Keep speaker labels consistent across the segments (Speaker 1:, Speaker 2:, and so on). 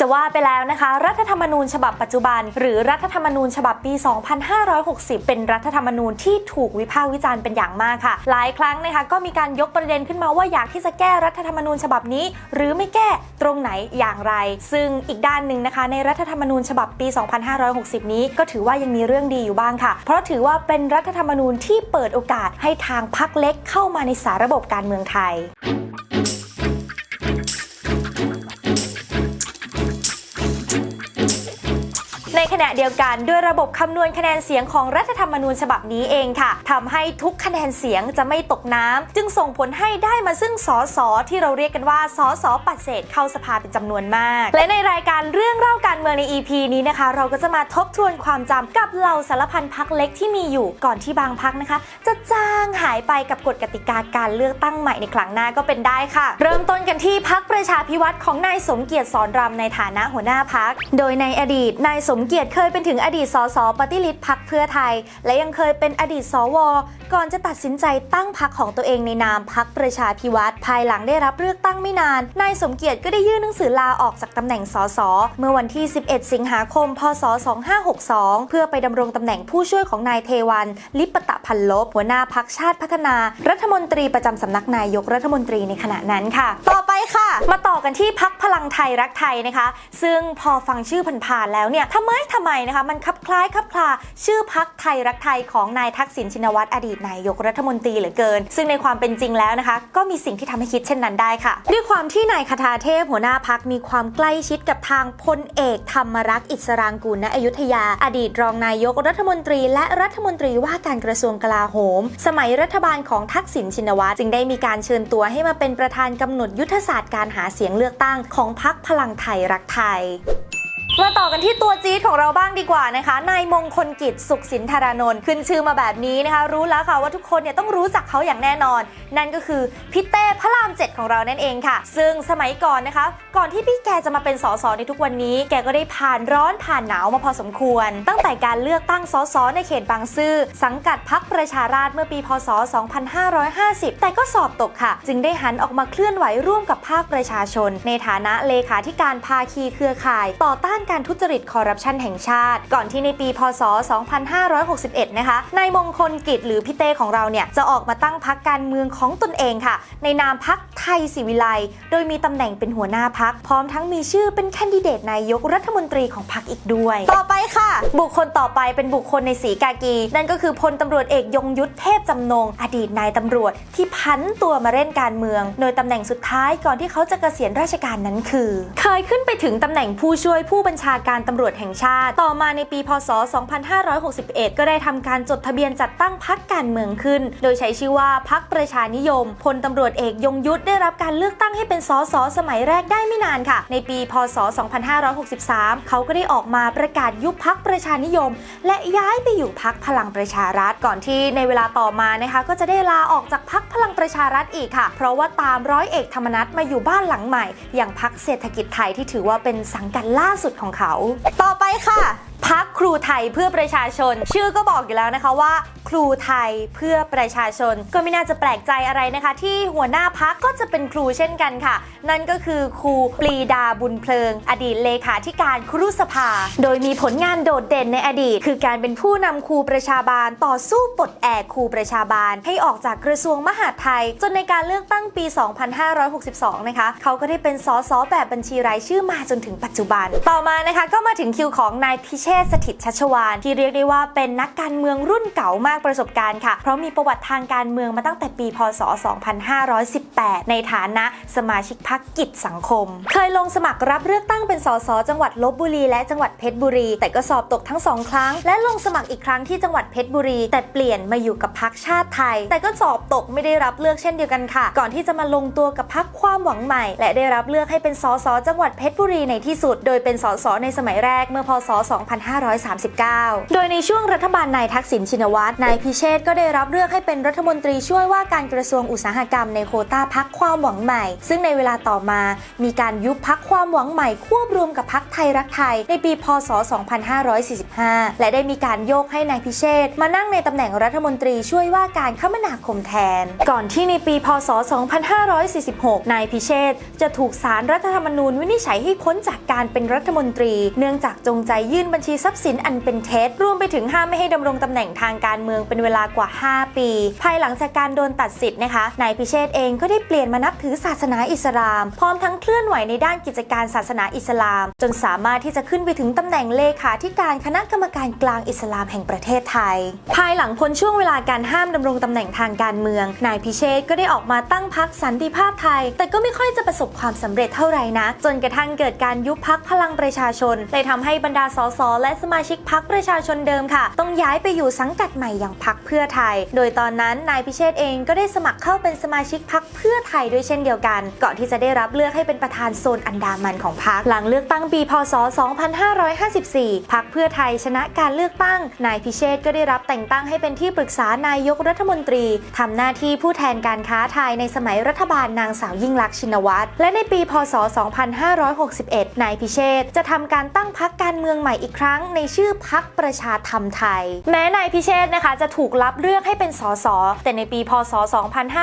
Speaker 1: จะว่าไปแล้วนะคะ รัฐธรรมนูญฉบับปัจจุบัน หรือรัฐธรรมนูญฉบับปี 2560 เป็นรัฐธรรมนูญที่ถูกวิพากษ์วิจารณ์เป็นอย่างมากค่ะ หลายครั้งนะคะก็มีการยกประเด็นขึ้นมาว่าอยากที่จะแก้รัฐธรรมนูญฉบับนี้ หรือไม่แก้ตรงไหนอย่างไร ซึ่งอีกด้านหนึ่งนะคะ ในรัฐธรรมนูญฉบับปี 2560 นี้ก็ถือว่ายังมีเรื่องดีอยู่บ้างค่ะ เพราะถือว่าเป็นรัฐธรรมนูญที่เปิดโอกาสให้ทางพรรคเล็กเข้ามาในสาระบบการเมืองไทย ณะเดียวกันด้วยระบบคำนวณคะแนนเสียงของรัฐธรรมนูญฉบับนี้เองค่ะทำให้ทุกคะแนนเสียงจะไม่ตกน้ำจึงส่งผลให้ได้มาซึ่งสสที่เราเรียกกันว่าสสปัดเศษเข้าสภาเป็นจำนวนมาก และในรายการเรื่องเล่าการเมืองใน EP นี้นะคะ เราก็จะมาทบทวนความจำกับเหล่าสารพันพักเล็กที่มีอยู่ก่อนที่บางพักนะคะ จะจางหายไปกับกฎกติกาการเลือกตั้งใหม่ในครั้งหน้าก็เป็นได้ค่ะ เริ่มต้นกันที่พักประชาพิวัตรของนายสมเกียรติสอนรำในฐานะหัวหน้าพัก โดยในอดีตนายสมเกียรติเคยเป็นถึงอดีตสสปฏิริษพักเพื่อไทย และยังเคยเป็นอดีตสว ก่อนจะตัดสินใจตั้งพักของตัวเองในนามพักประชาพิวัตรภายหลังได้รับเลือกตั้งไม่นาน นายสมเกียรติก็ได้ยื่นหนังสือลาออกจากตำแหน่งสสเมื่อวันที่ 11 สิงหาคม พศ 2562 เพื่อไปดำรงตำแหน่งผู้ช่วยของนายเทวัน ลิปตะพันลบ หัวหน้าพักชาติพัฒนา รัฐมนตรีประจำสำนักนายกรัฐมนตรีในขณะนั้นค่ะ ต่อไปค่ะ มาต่อกันที่พักพลังไทยรักไทยนะคะ ซึ่งพอฟังชื่อผ่านๆแล้วเนี่ยทำไมทำไมนะคะมันคลับคล้ายคลับคลาชื่อพักไทยรักไทยของนายทักษิณชินวัตรอดีตนายกรัฐมนตรีเหลือเกิน ซึ่งในความเป็นจริงแล้วนะคะ ก็มีสิ่งที่ทำให้คิดเช่นนั้นได้ค่ะ ด้วยความที่นายคทาเทพหัวหน้าพักมีความใกล้ชิดกับทางพลเอกธรรมรักษ์อิสรางกูลณอยุธยา อดีตรองนายกรัฐมนตรี และรัฐมนตรีว่าการกระทรวงกลาโหม สมัยรัฐบาลของทักษิณชินวัตรจึงได้มีการเชิญตัวให้มาเป็นประธานกำหนดยุทธศาสตร์การหาเสียงเลือกตั้งของพักพลังไทยรักไทย มาต่อกันที่ตัวจี๊ดของเราบ้างดีกว่านะคะนายมงคลกิจสุขสินธารานนท์ขึ้นชื่อมาแบบนี้นะคะ รู้แล้วค่ะว่าทุกคนเนี่ยต้องรู้จักเขาอย่างแน่นอน นั่นก็คือพี่เต้พระรามเจ็ดของเรานั่นเองค่ะ ซึ่งสมัยก่อนนะคะ ก่อนที่พี่แกจะมาเป็นสสในทุกวันนี้ แกก็ได้ผ่านร้อนผ่านหนาวมาพอสมควร ตั้งแต่การเลือกตั้งสสในเขตบางซื่อสังกัดพักประชาราษฎร์เมื่อปีพศ 2550 แต่ก็สอบตกค่ะ จึงได้หันออกมาเคลื่อนไหวร่วมกับภาคประชาชน ในฐานะเลขาธิการภาคีเครือข่าย ต่อต้านการทุจริตคอร์รัปชันแห่งชาติ ก่อนที่ในปี พศ 2561 นะคะ นายมงคลกิจหรือพี่เต้ของเราเนี่ย จะออกมาตั้งพักการเมืองของตนเองค่ะ ในนามพักไทยศิวิไลโดยมีตำแหน่งเป็นหัวหน้าพัก พร้อมทั้งมีชื่อเป็นแคนดิเดตนายกรัฐมนตรีของพักอีกด้วย ต่อไปค่ะ บุคคลต่อไปเป็นบุคคลในสีกากี นั่นก็คือพลตำรวจเอกยงยุทธเทพจำนง อดีตนายตำรวจที่พันตัวมาเล่นการเมือง โดยตำแหน่งสุดท้ายก่อนที่เขาจะเกษียณราชการนั้นคือ เคยขึ้นไปถึงตำแหน่งผู้ช่วยผู้บญชาการตำรวจแห่งชาติ ต่อมาในปีพศ 2561 ก็ได้ทำการจดทะเบียนจัดตั้งพรรคการเมืองขึ้น โดยใช้ชื่อว่าพรรคประชานิยม พลตำรวจเอกยงยุทธได้รับการเลือกตั้งให้เป็นสสสมัยแรกได้ไม่นานค่ะ ในปี พศ 2563 เขาก็ได้ออกมาประกาศยุบพรรคประชานิยม และย้ายไปอยู่พรรคพลังประชารัฐก่อนที่ในเวลาต่อมานะคะก็จะได้ลาออกจากพรรคพลังประชารัฐอีกค่ะ เพราะว่าตามร้อยเอกธรรมนัฐมาอยู่บ้านหลังใหม่ อย่างพรรคเศรษฐกิจไทยที่ถือว่าเป็นสังกัดล่าสุดของเขา ต่อไปค่ะพักครูไทยเพื่อประชาชน ชื่อก็บอกอยู่แล้วนะคะว่า ครูไทยเพื่อประชาชน ก็ไม่น่าจะแปลกใจอะไรนะคะ ที่หัวหน้าพักก็จะเป็นครูเช่นกันค่ะ นั่นก็คือครูปรีดาบุญเพลิง อดีตเลขาธิการครูสภา โดยมีผลงานโดดเด่นในอดีต คือการเป็นผู้นำครูประชาบาล ต่อสู้ปลดแอกครูประชาบาล ให้ออกจากกระทรวงมหาดไทย จนในการเลือกตั้งปี 2562 นะคะเขาก็ได้เป็นสสแบบบัญชีรายชื่อมาจนถึงปัจจุบัน ต่อมานะคะก็มาถึงคิวของนายพิเชษฐ์สถิตชัชวานที่เรียกได้ว่าเป็นนักการเมืองรุ่นเก่ามากประสบการณ์ค่ะ เพราะมีประวัติทางการเมืองมาตั้งแต่ปี พศ 2518 ในฐานะสมาชิกพรรคกิจสังคม เคยลงสมัครรับเลือกตั้งเป็นสสจังหวัดลบบุรีและจังหวัดเพชรบุรี แต่ก็สอบตกทั้งสองครั้ง และลงสมัครอีกครั้งที่จังหวัดเพชรบุรี แต่เปลี่ยนมาอยู่กับพรรคชาติไทย แต่ก็สอบตกไม่ได้รับเลือกเช่นเดียวกันค่ะ ก่อนที่จะมาลงตัวกับพรรคความหวังใหม่ และได้รับเลือกให้เป็นสสจังหวัดเพชรบุรีในที่สุด โดยเป็นสสในสมัยแรกเมื่อพศ 2539 โดยในช่วงรัฐบาลนายทักษิณชินวัตรนายพิเชษก็ได้รับเลือกให้เป็นรัฐมนตรีช่วยว่าการกระทรวงอุตสาหกรรมในโคต้าพักความหวังใหม่ ซึ่งในเวลาต่อมามีการยุบพักความหวังใหม่ควบรวมกับพักไทยรักไทย ในปีพศ 2545 และได้มีการโยกให้นายพิเชษมานั่งในตำแหน่งรัฐมนตรีช่วยว่าการคมนาคมแทน ก่อนที่ในปี พศ 2546 นายพิเชษจะถูกสารรัฐธรรมนูญวินิจฉัยให้พ้นจากการเป็นรัฐมนตรี เนื่องจากจงใจยื่นบัญชีทรัพย์สินอันเป็นเท็จรวมไปถึงห้ามไม่ให้ดำรงตำแหน่งทางการเมืองเป็นเวลากว่า 5 ปี ภายหลังจากการโดนตัดสิทธิ์นะคะ นายพิเชษเองก็ได้เปลี่ยนมานับถือศาสนาอิสลาม พร้อมทั้งเคลื่อนไหวในด้านกิจการศาสนาอิสลาม จนสามารถที่จะขึ้นไปถึงตำแหน่งเลขาธิการคณะกรรมการกลางอิสลามแห่งประเทศไทย ภายหลังพ้นช่วงเวลาการห้ามดำรงตำแหน่งทางการเมือง นายพิเชษก็ได้ออกมาตั้งพักสันติภาพไทย แต่ก็ไม่ค่อยจะประสบความสำเร็จเท่าไหร่นะจนกระทั่งเกิดการยุบพักพลังประชาชนเลยทำให้บรรดาสสและสมาชิกพักประชาชนเดิมค่ะ ต้องย้ายไปอยู่สังกัดใหม่อย่างพักเพื่อไทย โดยตอนนั้นนายพิเชษเองก็ได้สมัครเข้าเป็นสมาชิกพักเพื่อื่อไทยด้วยเช่นเดียวกันก่อนที่จะได้รับเลือกให้เป็นประธานโซนอันดามันของพักหลังเลือกตั้งปีพศ 2554พักเพื่อไทยชนะการเลือกตั้ง นายพิเชษก็ได้รับแต่งตั้งให้เป็นที่ปรึกษานายกรัฐมนตรีทำหน้าที่ผู้แทนการค้าไทยในสมัยรัฐบาลนางสาวยิ่งลักษณ์ชินวัตรและในปี พศ 2561 นายพิเชษจะทำการตั้งพักการเมืองใหม่อีกครั้ง ในชื่อพักประชาธรรมไทย แม้นายพิเชษนะคะจะถูกรับเลือกให้เป็นสสแต่ในปี พศ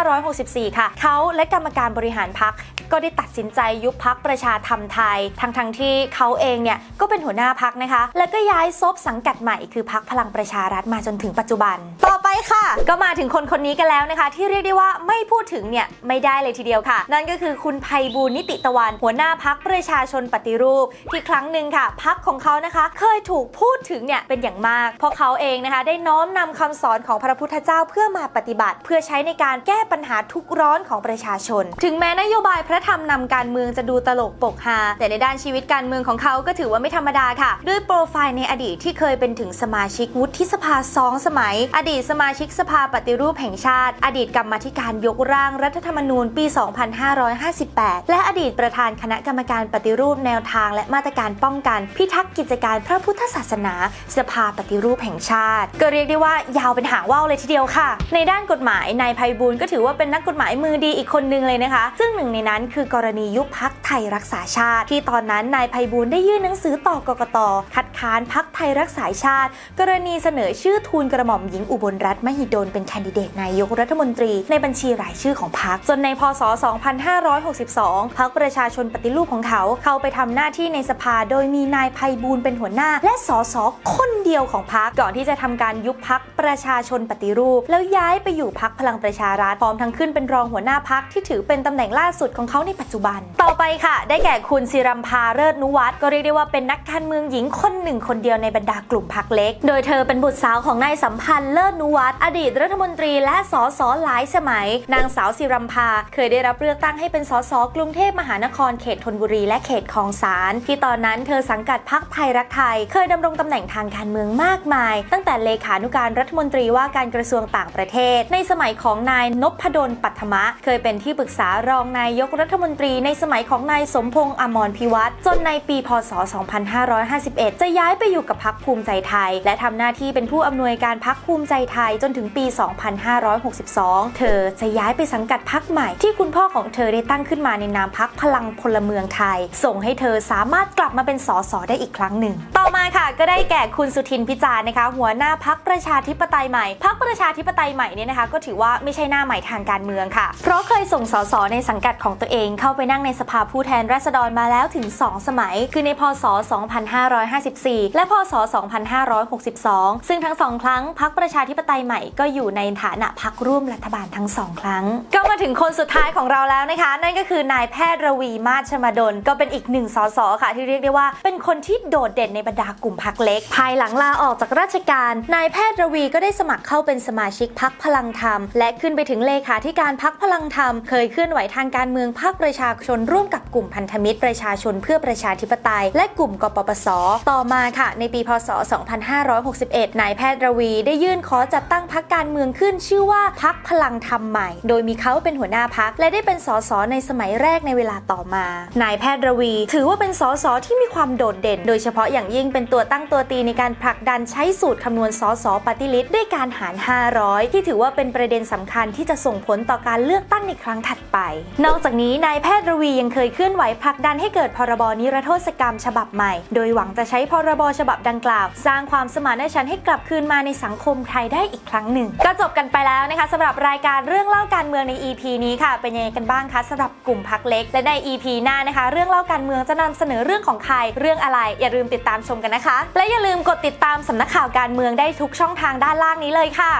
Speaker 1: 2564 ค่ะเขาและกรรมการบริหารพักก็ได้ตัดสินใจยุบพักประชาธรรมไทย ทั้งทงๆที่เขาเองเนี่ยก็เป็นหัวหน้าพักนะคะ แล้วก็ย้ายซบสังกัดใหม่คือพักพลังประชารัฐมาจนถึงปัจจุบัน ต่อไปค่ะ ก็มาถึงคนคนนี้กันแล้วนะคะ ที่เรียกได้ว่าไม่พูดถึงเนี่ยไม่ได้เลยทีเดียวค่ะ นั่นก็คือคุณไพบูลนิติตะวันหัวหน้าพักประชาชนปฏิรูป ที่ครั้งหนึ่งค่ะพักของเขานะคะ เคยถูกพูดถึงเนี่ยเป็นอย่างมาก เพราะเขาเองนะคะได้น้อมนำคำสอนของพระพุทธเจ้าเพื่อมาปฏิบัติ เพื่อใช้ในการแก้ปัญหาทุกร้อนของประชาชน ถึงแม้นโยบายพระธรรมนำการเมืองจะดูตลกปกฮาแต่ในด้านชีวิตการเมืองของเขาก็ถือว่าไม่ธรรมดาค่ะ ด้วยโปรไฟล์ในอดีตที่เคยเป็นถึงสมาชิกวุฒิสภาสองสมัย อดีตสมาชิกสภาปฏิรูปแห่งชาติ อดีตกรรมธิการยกร่างรัฐธรรมนูญปี 2558 และอดีตประธานคณะกรรมการปฏิรูปแนวทาง และมาตรการป้องกันพิทักษ์กิจการพระพุทธศาสนา สภาปฏิรูปแห่งชาติ ก็เรียกได้ว่ายาวเป็นหางว่าวเลยทีเดียวค่ะ ในด้านกฎหมายนายไพบูลก็ถือว่าเป็นนักกฎหมายมือดีอีกคนนึงเลยนะคะ ซึ่งหนึ่งในนั้นคือกรณียุบพักไทยรักษาชาติ ที่ตอนนั้นนายไพบูลได้ยื่นหนังสือต่อกกตคัดค้านพักไทยรักษาชาติ กรณีเสนอชื่อทูลกระหม่อมหญิงอุบลรัตน์มหิดลเป็นแคนดิเดตนายกรัฐมนตรีในบัญชีรายชื่อของพักจนในพศ 2562พักประชาชนปฏิรูปของเขา เข้าไปทำหน้าที่ในสภาโดยมีนายไพบูลเป็นหัวหน้า และสสคนเดียวของพักก่อนที่จะทำการยุบพักประชาชนปฏิรูป แล้วย้ายไปอยู่พักพลังประชารัฐพร้อมทั้งขึ้นเป็นรองหัวหน้าพักที่ถือเป็นตำแหน่งล่าสุดของเขาในปัจจุบัน ต่อไปค่ะ ได้แก่คุณศิรัมพาเลิศนุวัฒน์ก็เรียกได้ว่าเป็นนักการเมืองหญิงคนหนึ่งคนเดียวในบรรดากลุ่มพักเล็ก โดยเธอเป็นบุตรสาวของนายสัมพันธ์เลิศนุวัฒน์อดีตรัฐมนตรีและสสหลายสมัย นางสาวศิรัมพาเคยได้รับเลือกตั้งให้เป็นสสกรุงเทพมหานครเขตธนบุรีและเขตคลองสารที่ตอนนั้นเธอสังกัดพักไทยรักไทย เคยดำรงตำแหน่งทางการเมืองมากมาย ตั้งแต่เลขานุการรัฐมนตรีว่าการกระทรวงต่างประเทศ ในสมัยของนายนพดลปัทมะเคยเป็นที่ปรึกษารองนายกรัฐมนตรีในสมัยของนายสมพงษ์อมรพิวัตรจนในปี พศ 2551 จะย้ายไปอยู่กับพักภูมิใจไทย และทำหน้าที่เป็นผู้อำนวยการพักภูมิใจไทยจนถึงปี 2562 เธอจะย้ายไปสังกัดพักใหม่ที่คุณพ่อของเธอได้ตั้งขึ้นมาในนามพักพลังพลเมืองไทย ส่งให้เธอสามารถกลับมาเป็นสสได้อีกครั้งหนึ่ง ต่อมาค่ะก็ได้แก่คุณสุทินพิจารณ์นะคะ หัวหน้าพักประชาธิปไตยใหม่พักประชาธิปไตยใหม่เนี่ยนะคะ ก็ถือว่าไม่ใช่หน้าใหม่ทางการเมืองค่ะราะเคยส่งสสในสังกัดของตัวเองเข้าไปนั่งในสภาผู้แทนราษฎรมาแล้วถึง 2 สมัย คือในพศ 2554 และพศ 2562 ซึ่งทั้งสองครั้งพักประชาธิปไตยใหม่ก็อยู่ในฐานะพักร่วมรัฐบาลทั้งสองครั้ง ก็มาถึงคนสุดท้ายของเราแล้วนะคะ นั่นก็คือนายแพทย์รวีมาชมาดล ก็เป็นอีกหนึ่งสสค่ะ ที่เรียกได้ว่า เป็นคนที่โดดเด่นในบรรดากลุ่มพักเล็ก ภายหลังลาออกจากราชการนายแพทย์รวีก็ได้สมัครเข้าเป็นสมาชิกพักพลังธรรม และขึ้นไปถึงเลขาธิการพักพลังธรรมเคยเคลื่อนไหวทางการเมืองภาคประชาชนร่วมกับกลุ่มพันธมิตรประชาชนเพื่อประชาธิปไตย และกลุ่มกปปส ต่อมาค่ะ ในปีพศ 2561 นายแพทย์ระวีได้ยื่นขอจัดตั้งพักการเมืองขึ้นชื่อว่าพักพลังธรรมใหม่ โดยมีเขาเป็นหัวหน้าพักและได้เป็นสสในสมัยแรกในเวลาต่อมา นายแพทย์ระวี ถือว่าเป็นสสที่มีความโดดเด่น โดยเฉพาะอย่างยิ่งเป็นตัวตั้งตัวตีในการผลักดันใช้สูตรคำนวณสสปฏิลิตด้วยการหาร 500 ที่ถือว่าเป็นประเด็นสำคัญที่จะส่งผลต่อการเลือกตั้งในครั้งถัดไป นอกจากนี้นายแพทย์รวียังเคยเคลื่อนไหวผลักดันให้เกิดพรบนิรโทษกรรมฉบับใหม่ โดยหวังจะใช้พรบฉบับดังกล่าว สร้างความสมานฉันท์ให้กลับคืนมาในสังคมไทยได้อีกครั้งหนึ่ง ก็จบกันไปแล้วนะคะสำหรับรายการเรื่องเล่าการเมืองใน EP นี้ค่ะ เป็นยังไงกันบ้างคะสำหรับกลุ่มพักเล็ก และใน EP หน้านะคะ เรื่องเล่าการเมืองจะนำเสนอเรื่องของใคร เรื่องอะไร อย่าลืมติดตามชมกันนะคะ และอย่าลืมกดติดตามสำนักข่าวการเมืองได้ทุกช่องทางด้านล่างนี้เลยค่ะ